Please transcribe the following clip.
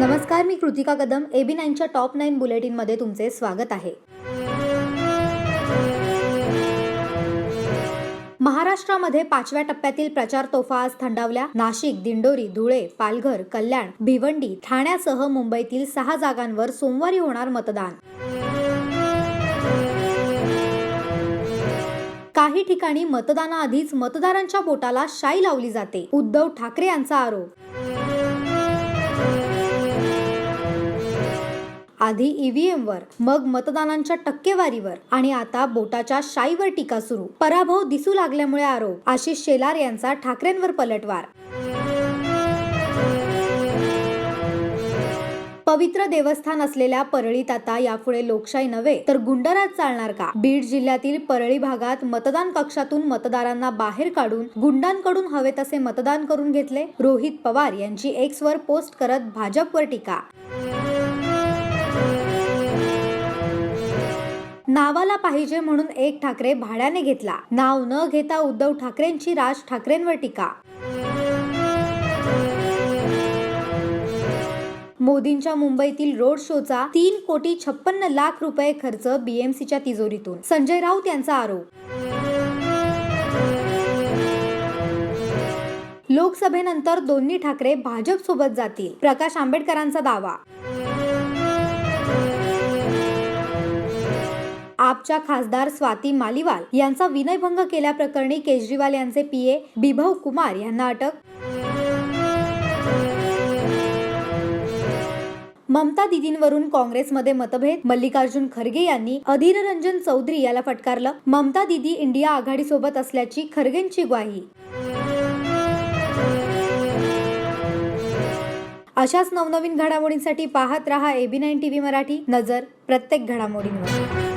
नमस्कार मी कृतिका कदम एबी नाईनच्या टॉप नाईन बुलेटिनमध्ये तुमचे स्वागत आहे. महाराष्ट्रामध्ये पाचव्या टप्प्यातील प्रचार तोफा आज थंडावल्या. नाशिक दिंडोरी धुळे पालघर कल्याण भिवंडी ठाण्यासह मुंबईतील सहा जागांवर सोमवारी होणार मतदान. काही ठिकाणी मतदानाआधीच मतदारांच्या बोटाला शाई लावली जाते. उद्धव ठाकरे यांचा आरोप आधी ईव्हीएम वर मग मतदानांच्या टक्केवारीवर आणि आता बोटाच्या शाईवर टीका सुरू. पराभव दिसू लागल्यामुळे आरोप आशिष शेलार यांचा ठाकरेंवर पलटवार. पवित्र देवस्थान असलेल्या परळीत आता यापुढे लोकशाही नव्हे तर गुंडराज चालणार का? बीड जिल्ह्यातील परळी भागात मतदान कक्षातून मतदारांना बाहेर काढून गुंडांकडून हवे तसे मतदान करून घेतले? रोहित पवार यांची एक्स वर पोस्ट करत भाजपवर टीका नावाला पाहिजे म्हणून एक ठाकरे भाड्याने घेतला. नाव न घेता उद्धव ठाकरेंची राज ठाकरेंवर टीका. मोदींच्या मुंबईतील रोड शोचा तीन कोटी छप्पन्न लाख रुपये खर्च बीएमसीच्या तिजोरीतून. संजय राऊत यांचा आरोप. लोकसभेनंतर दोन्ही ठाकरे भाजप सोबत जातील प्रकाश आंबेडकरांचा दावा. आपच्या खासदार स्वाती मालिवाल यांचा विनयभंग केल्याप्रकरणी केजरीवाल यांचे पीए बिभव कुमार यांना अटक. ममता दिदींवरून काँग्रेसमध्ये मतभेद मल्लिकार्जुन खरगे यांनी अधीर रंजन चौधरी याला फटकारलं. ममता दिदी इंडिया आघाडीसोबत असल्याची खरगेंची ग्वाही. अशाच नवनवीन घडामोडींसाठी पाहत रहा एबी नाईन टीव्ही मराठी. नजर प्रत्येक घडामोडींवर.